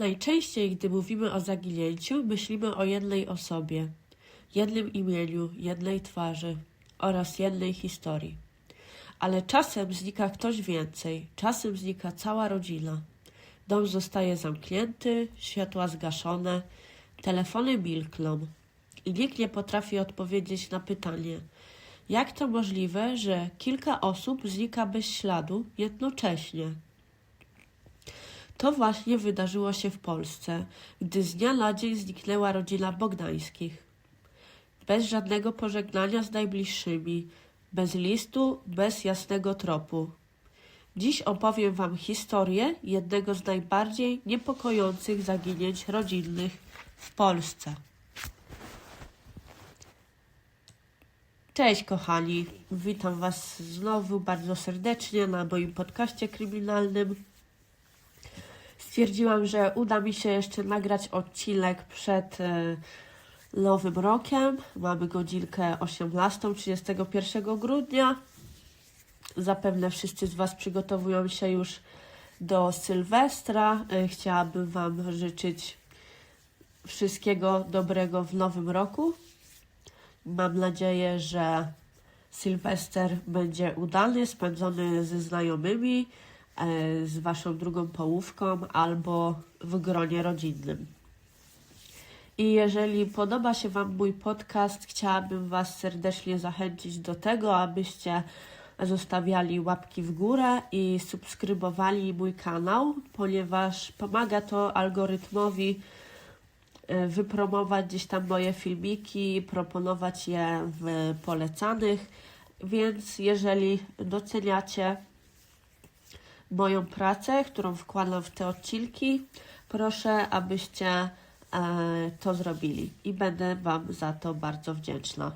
Najczęściej, gdy mówimy o zaginięciu, myślimy o jednej osobie, jednym imieniu, jednej twarzy oraz jednej historii. Ale czasem znika ktoś więcej, czasem znika cała rodzina. Dom zostaje zamknięty, światła zgaszone, telefony milkną i nikt nie potrafi odpowiedzieć na pytanie, jak to możliwe, że kilka osób znika bez śladu jednocześnie. To właśnie wydarzyło się w Polsce, gdy z dnia na dzień zniknęła rodzina Bogdańskich. Bez żadnego pożegnania z najbliższymi, bez listu, bez jasnego tropu. Dziś opowiem Wam historię jednego z najbardziej niepokojących zaginięć rodzinnych w Polsce. Cześć kochani, witam Was znowu bardzo serdecznie na moim podcaście kryminalnym. Stwierdziłam, że uda mi się jeszcze nagrać odcinek przed e, Nowym Rokiem. Mamy godzinkę 18, 31 grudnia. Zapewne wszyscy z Was przygotowują się już do Sylwestra. E, Chciałabym Wam życzyć wszystkiego dobrego w nowym roku. Mam nadzieję, że Sylwester będzie udany, spędzony ze znajomymi, z Waszą drugą połówką albo w gronie rodzinnym. I jeżeli podoba się Wam mój podcast, chciałabym Was serdecznie zachęcić do tego, abyście zostawiali łapki w górę i subskrybowali mój kanał, ponieważ pomaga to algorytmowi e, wypromować gdzieś tam moje filmiki, proponować je w polecanych. Więc jeżeli doceniacie moją pracę, którą wkładam w te odcinki, proszę, abyście e, to zrobili i będę Wam za to bardzo wdzięczna.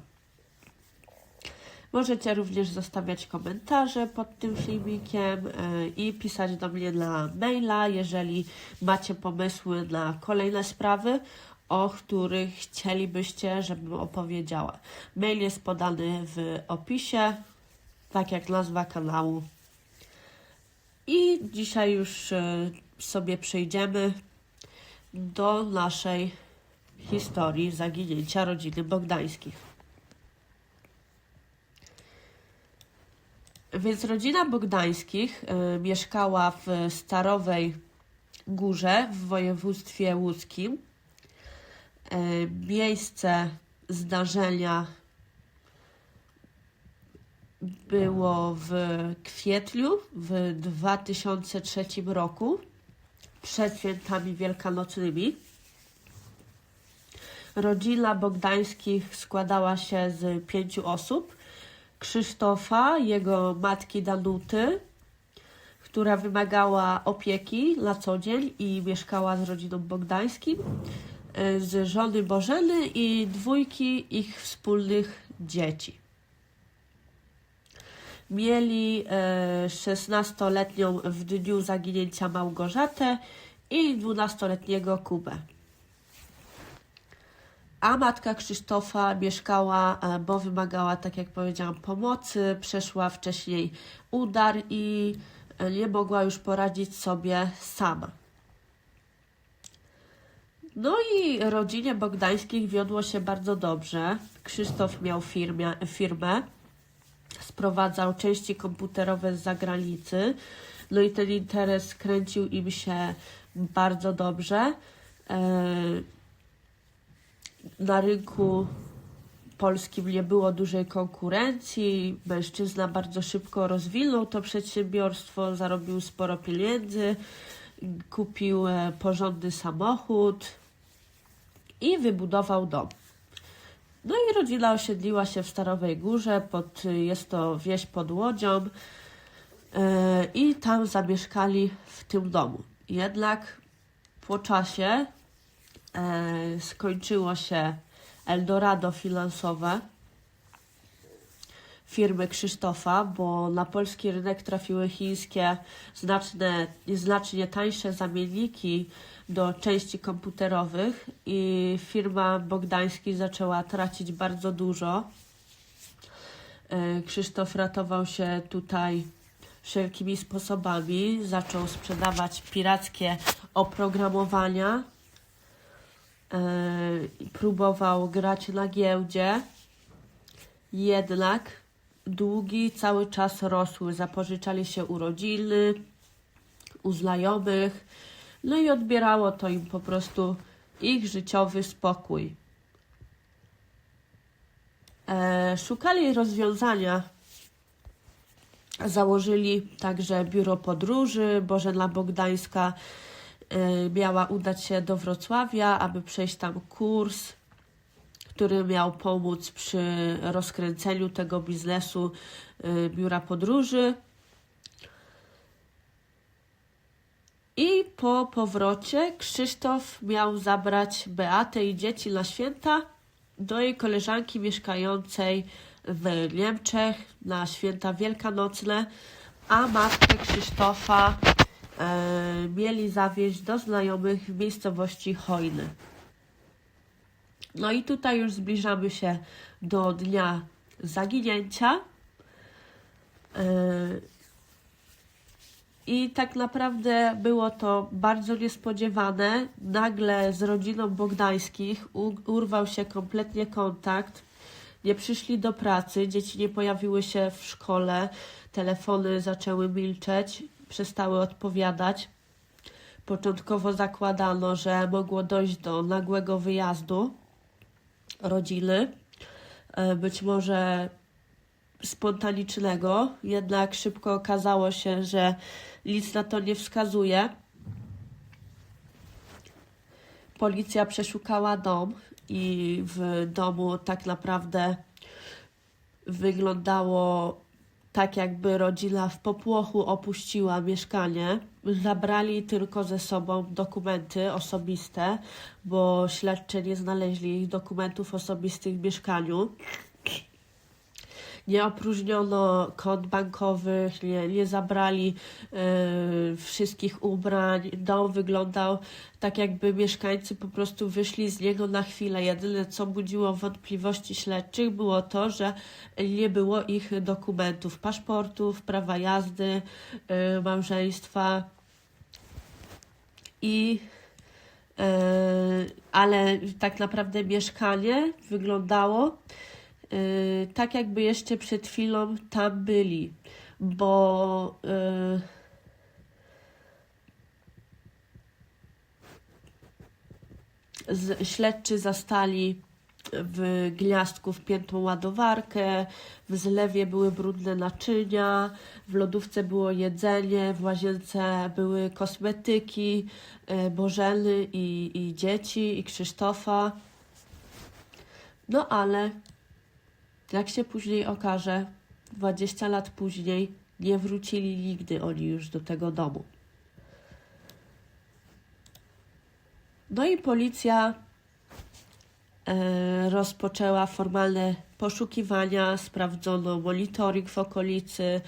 Możecie również zostawiać komentarze pod tym filmikiem e, i pisać do mnie na maila, jeżeli macie pomysły na kolejne sprawy, o których chcielibyście, żebym opowiedziała. Mail jest podany w opisie, tak jak nazwa kanału. I dzisiaj już e, sobie przejdziemy do naszej historii zaginięcia rodziny Bogdańskich. Więc rodzina Bogdańskich y, mieszkała w Starowej Górze w województwie łódzkim. Y, miejsce zdarzenia było w kwietniu w 2003 roku, przed świętami wielkanocnymi. Rodzina Bogdańskich składała się z pięciu osób. Krzysztofa, jego matki Danuty, która wymagała opieki na co dzień i mieszkała z rodziną Bogdańskim, y, z żony Bożeny i dwójki ich wspólnych dzieci. Mieli e, 16-letnią w dniu zaginięcia Małgorzatę i 12-letniego Kubę. A matka Krzysztofa mieszkała, e, bo wymagała, tak jak powiedziałam, pomocy, przeszła wcześniej udar i e, nie mogła już poradzić sobie sama. No i rodzinie Bogdańskich wiodło się bardzo dobrze. Krzysztof miał firmę, firmę sprowadzał części komputerowe z zagranicy. No i ten interes kręcił im się bardzo dobrze. E, Na rynku polskim nie było dużej konkurencji. Mężczyzna bardzo szybko rozwinął to przedsiębiorstwo, zarobił sporo pieniędzy, kupił e, porządny samochód i wybudował dom. No i rodzina osiedliła się w Starowej Górze, pod, jest to wieś pod Łodzią e, i tam zamieszkali w tym domu. Jednak po czasie e, skończyło się Eldorado finansowe firmy Krzysztofa, bo na polski rynek trafiły chińskie znaczne, znacznie tańsze zamienniki do części komputerowych i firma Bogdański zaczęła tracić bardzo dużo. E, Krzysztof ratował się tutaj wszelkimi sposobami. Zaczął sprzedawać pirackie oprogramowania. E, próbował grać na giełdzie, jednak długi cały czas rosły. Zapożyczali się u rodziny, u znajomych, no i odbierało to im po prostu ich życiowy spokój. E, szukali rozwiązania. Założyli także biuro podróży. Bożena Bogdańska e, miała udać się do Wrocławia, aby przejść tam kurs, który miał pomóc przy rozkręceniu tego biznesu e, biura podróży. I po powrocie Krzysztof miał zabrać Beatę i dzieci na święta do jej koleżanki mieszkającej w Niemczech na święta wielkanocne, a matkę Krzysztofa e, mieli zawieźć do znajomych w miejscowości Hojny. No i tutaj już zbliżamy się do dnia zaginięcia. E, i tak naprawdę było to bardzo niespodziewane. Nagle z rodziną Bogdańskich urwał się kompletnie kontakt. Nie przyszli do pracy, dzieci nie pojawiły się w szkole, telefony zaczęły milczeć, przestały odpowiadać. Początkowo zakładano, że mogło dojść do nagłego wyjazdu rodziny. E, Być może spontanicznego, jednak szybko okazało się, że nic na to nie wskazuje. Policja przeszukała dom i w domu tak naprawdę wyglądało tak, jakby rodzina w popłochu opuściła mieszkanie. Zabrali tylko ze sobą dokumenty osobiste, bo śledczy nie znaleźli ich dokumentów osobistych w mieszkaniu nie opróżniono kont bankowych, nie, nie zabrali e, wszystkich ubrań. Dom wyglądał tak, jakby mieszkańcy po prostu wyszli z niego na chwilę. Jedyne, co budziło wątpliwości śledczych, było to, że nie było ich dokumentów, paszportów, prawa jazdy, e, małżeństwa i e, ale tak naprawdę mieszkanie wyglądało tak jakby jeszcze przed chwilą tam byli, bo yy, śledczy zastali w gniazdku wpiętą ładowarkę, w zlewie były brudne naczynia, w lodówce było jedzenie, w łazience były kosmetyki yy, Bożeny i, i dzieci, i Krzysztofa. No ale jak się później okaże, 20 lat później nie wrócili nigdy oni już do tego domu. No i policja e, rozpoczęła formalne poszukiwania, sprawdzono monitoring w okolicy,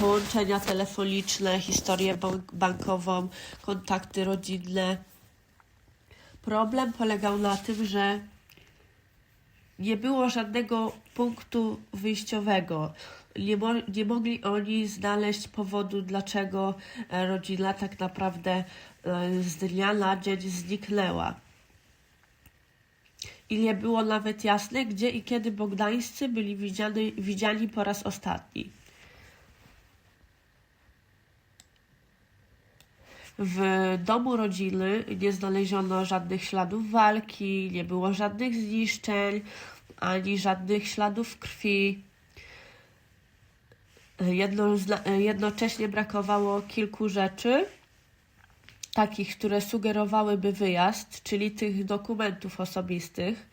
połączenia telefoniczne, historię bank- bankową, kontakty rodzinne. Problem polegał na tym, że nie było żadnego punktu wyjściowego. Nie, mo nie mogli oni znaleźć powodu, dlaczego e, rodzina tak naprawdę e, z dnia na dzień zniknęła. I nie było nawet jasne, gdzie i kiedy bogdańscy byli widziany, widziani po raz ostatni. W domu rodziny nie znaleziono żadnych śladów walki, nie było żadnych zniszczeń, ani żadnych śladów krwi. Jedno, jednocześnie brakowało kilku rzeczy, takich, które sugerowałyby wyjazd, czyli tych dokumentów osobistych,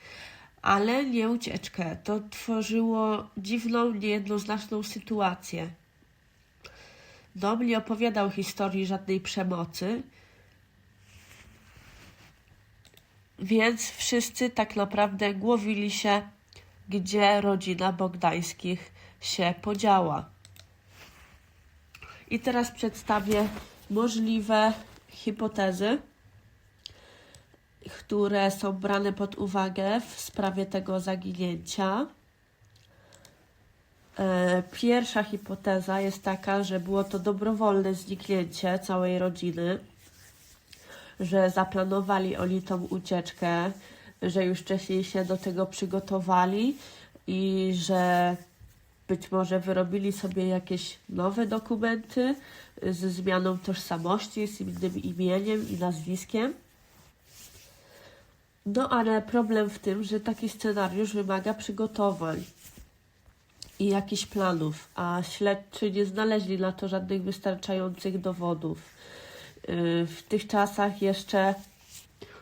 ale nie ucieczkę. To tworzyło dziwną, niejednoznaczną sytuację. Dom nie opowiadał historii żadnej przemocy, więc wszyscy tak naprawdę głowili się, gdzie rodzina Bogdańskich się podziała. I teraz przedstawię możliwe hipotezy, które są brane pod uwagę w sprawie tego zaginięcia. E, Pierwsza hipoteza jest taka, że było to dobrowolne zniknięcie całej rodziny. że zaplanowali oni tą ucieczkę, że już wcześniej się do tego przygotowali i że być może wyrobili sobie jakieś nowe dokumenty ze zmianą tożsamości, z innym imieniem i nazwiskiem. No ale problem w tym, że taki scenariusz wymaga przygotowań i jakichś planów, a śledczy nie znaleźli na to żadnych wystarczających dowodów. Yy, W tych czasach jeszcze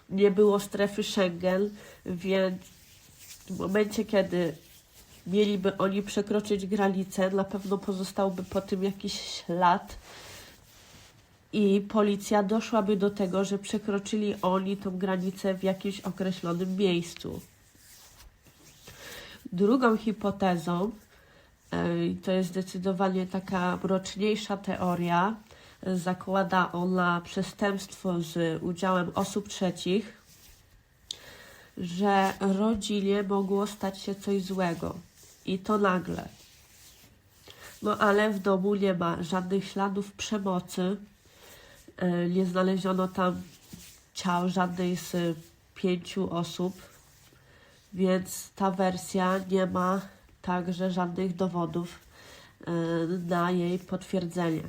nie było strefy Schengen, więc w momencie, kiedy mieliby oni przekroczyć granicę, na pewno pozostałby po tym jakiś ślad i policja doszłaby do tego, że przekroczyli oni tą granicę w jakimś określonym miejscu. Drugą hipotezą, i to jest zdecydowanie taka mroczniejsza teoria, zakłada ona przestępstwo z udziałem osób trzecich, że rodzinie mogło stać się coś złego. I to nagle. No ale w domu nie ma żadnych śladów przemocy, nie znaleziono tam ciał żadnej z pięciu osób, więc ta wersja nie ma także żadnych dowodów e, na jej potwierdzenie.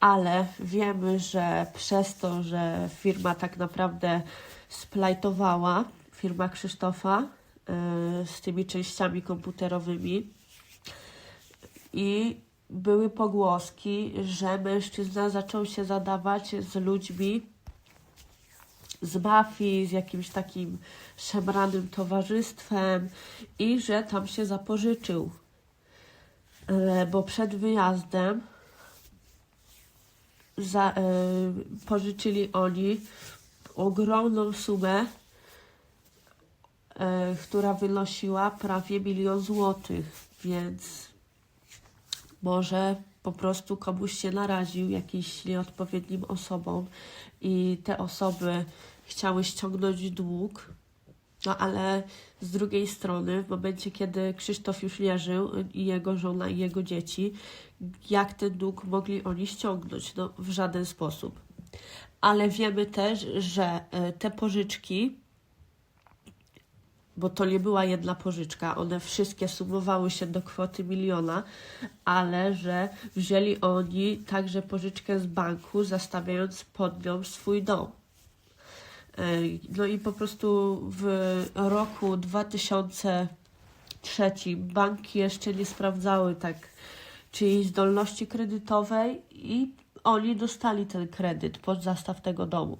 Ale wiemy, że przez to, że firma tak naprawdę splajtowała, firma Krzysztofa e, z tymi częściami komputerowymi i były pogłoski, że mężczyzna zaczął się zadawać z ludźmi z mafii, z jakimś takim szemranym towarzystwem i że tam się zapożyczył. E, Bo przed wyjazdem za, e, pożyczyli oni ogromną sumę, e, która wynosiła prawie milion złotych, więc może po prostu komuś się naraził, jakimś nieodpowiednim osobom i te osoby chciały ściągnąć dług, no ale z drugiej strony, w momencie, kiedy Krzysztof już nie żył i jego żona i jego dzieci, jak ten dług mogli oni ściągnąć? No, w żaden sposób. Ale wiemy też, że e, te pożyczki, bo to nie była jedna pożyczka, one wszystkie sumowały się do kwoty miliona, ale że wzięli oni także pożyczkę z banku, zastawiając pod nią swój dom. Ej, No i po prostu w roku 2003 banki jeszcze nie sprawdzały tak czyjej zdolności kredytowej i oni dostali ten kredyt pod zastaw tego domu.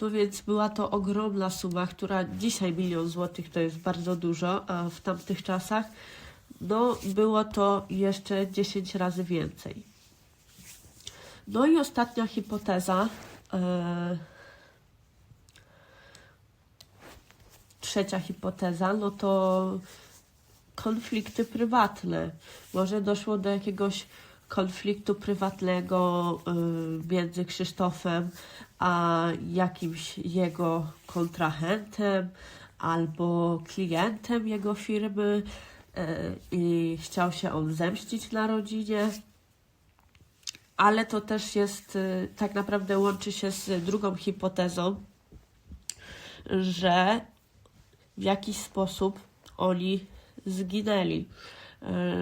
No więc była to ogromna suma, która dzisiaj milion złotych to jest bardzo dużo, a w tamtych czasach no było to jeszcze 10 razy więcej. No i ostatnia hipoteza. e, trzecia hipoteza, no to konflikty prywatne. Może doszło do jakiegoś konfliktu prywatnego y, między Krzysztofem a jakimś jego kontrahentem albo klientem jego firmy y, i chciał się on zemścić na rodzinie. Ale to też jest, y, tak naprawdę łączy się z drugą hipotezą, że w jakiś sposób oni zginęli,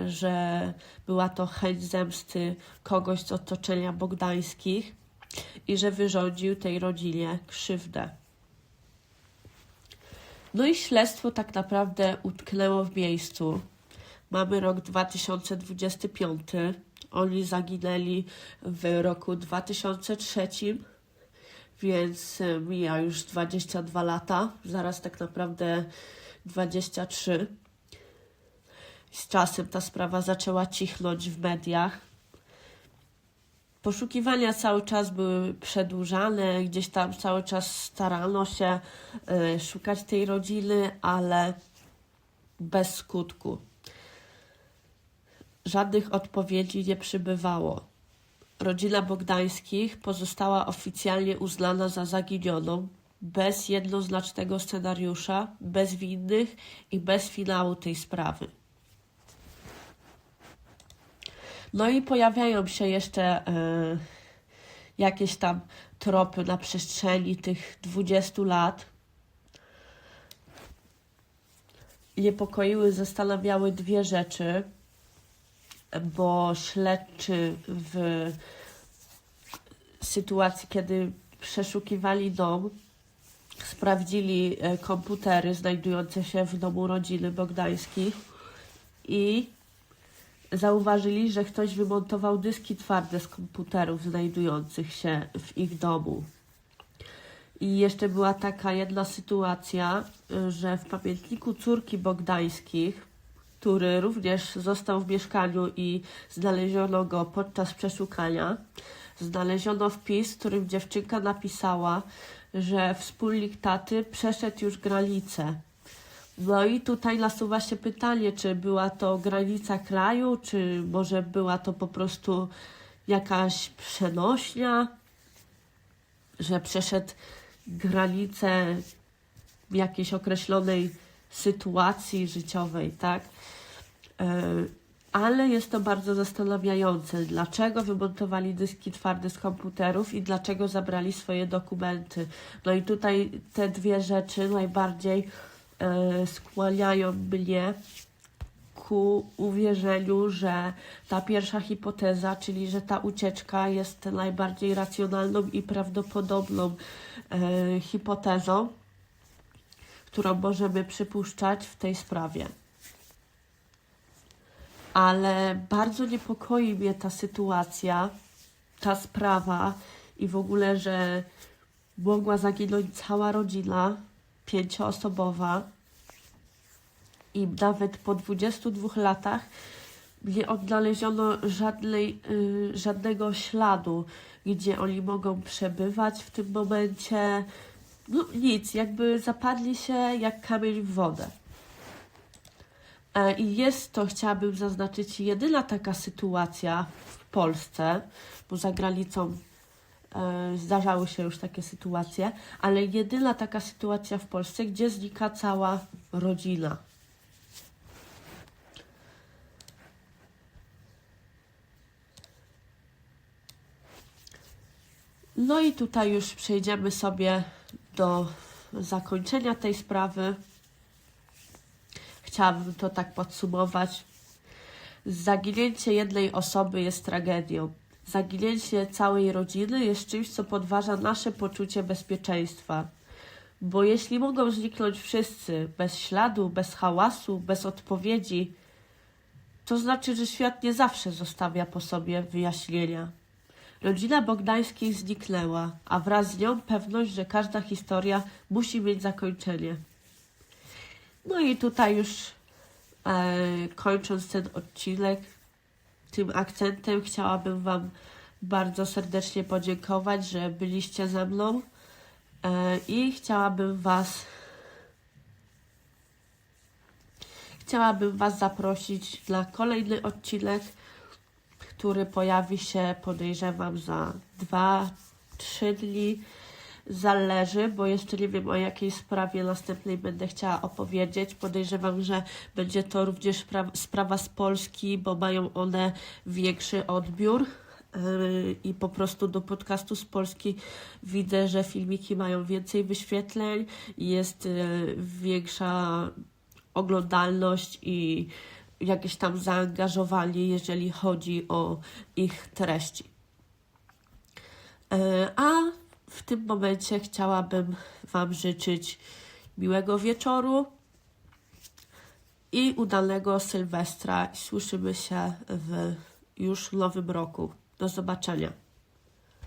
że była to chęć zemsty kogoś z otoczenia bogdańskich i że wyrządził tej rodzinie krzywdę. No i śledztwo tak naprawdę utknęło w miejscu. Mamy rok 2025. Oni zaginęli w roku 2003, więc e, mija już 22 lata, zaraz tak naprawdę 23. Z czasem ta sprawa zaczęła cichnąć w mediach. Poszukiwania cały czas były przedłużane, gdzieś tam cały czas starano się e, szukać tej rodziny, ale bez skutku. Żadnych odpowiedzi nie przybywało. Rodzina Bogdańskich pozostała oficjalnie uznana za zaginioną, bez jednoznacznego scenariusza, bez winnych i bez finału tej sprawy. No i pojawiają się jeszcze e, jakieś tam tropy na przestrzeni tych 20 lat. Niepokoiły, zastanawiały dwie rzeczy, bo śledczy w sytuacji, kiedy przeszukiwali dom, sprawdzili e, komputery znajdujące się w domu rodziny Bogdańskich i zauważyli, że ktoś wymontował dyski twarde z komputerów znajdujących się w ich domu. I jeszcze była taka jedna sytuacja, że w pamiętniku córki Bogdańskich, który również został w mieszkaniu i znaleziono go podczas przeszukania, znaleziono wpis, w którym dziewczynka napisała, że wspólnik taty przeszedł już granicę. No i tutaj nasuwa się pytanie, czy była to granica kraju, czy może była to po prostu jakaś przenośnia, że przeszedł granicę jakiejś określonej sytuacji życiowej, tak? E, Ale jest to bardzo zastanawiające, dlaczego wymontowali dyski twarde z komputerów i dlaczego zabrali swoje dokumenty. No i tutaj te dwie rzeczy najbardziej skłaniają mnie ku uwierzeniu, że ta pierwsza hipoteza, czyli że ta ucieczka jest najbardziej racjonalną i prawdopodobną e, hipotezą, którą możemy przypuszczać w tej sprawie. Ale bardzo niepokoi mnie ta sytuacja, ta sprawa i w ogóle, że mogła zaginąć cała rodzina pięcioosobowa i nawet po 22 latach nie odnaleziono żadnej, y, żadnego śladu, gdzie oni mogą przebywać w tym momencie. No nic, jakby zapadli się jak kamień w wodę. E, I jest to, chciałabym zaznaczyć, jedyna taka sytuacja w Polsce, bo za granicą zdarzały się już takie sytuacje, ale jedyna taka sytuacja w Polsce, gdzie znika cała rodzina. No i tutaj już przejdziemy sobie do zakończenia tej sprawy. Chciałabym to tak podsumować. Zaginięcie jednej osoby jest tragedią. Zaginięcie całej rodziny jest czymś, co podważa nasze poczucie bezpieczeństwa. Bo jeśli mogą zniknąć wszyscy bez śladu, bez hałasu, bez odpowiedzi, to znaczy, że świat nie zawsze zostawia po sobie wyjaśnienia. Rodzina Bogdańskich zniknęła, a wraz z nią pewność, że każda historia musi mieć zakończenie. No i tutaj już e, kończąc ten odcinek, tym akcentem chciałabym Wam bardzo serdecznie podziękować, że byliście ze mną e, i chciałabym Was chciałabym Was zaprosić na kolejny odcinek, który pojawi się podejrzewam za 2-3 dni. Zależy, bo jeszcze nie wiem o jakiej sprawie następnej będę chciała opowiedzieć. Podejrzewam, że będzie to również spra- sprawa z Polski, bo mają one większy odbiór. Yy, I po prostu do podcastu z Polski widzę, że filmiki mają więcej wyświetleń, jest yy, większa oglądalność i jakieś tam zaangażowanie, jeżeli chodzi o ich treści. E, A w tym momencie chciałabym Wam życzyć miłego wieczoru i udanego Sylwestra. Słyszymy się w już nowym roku. Do zobaczenia.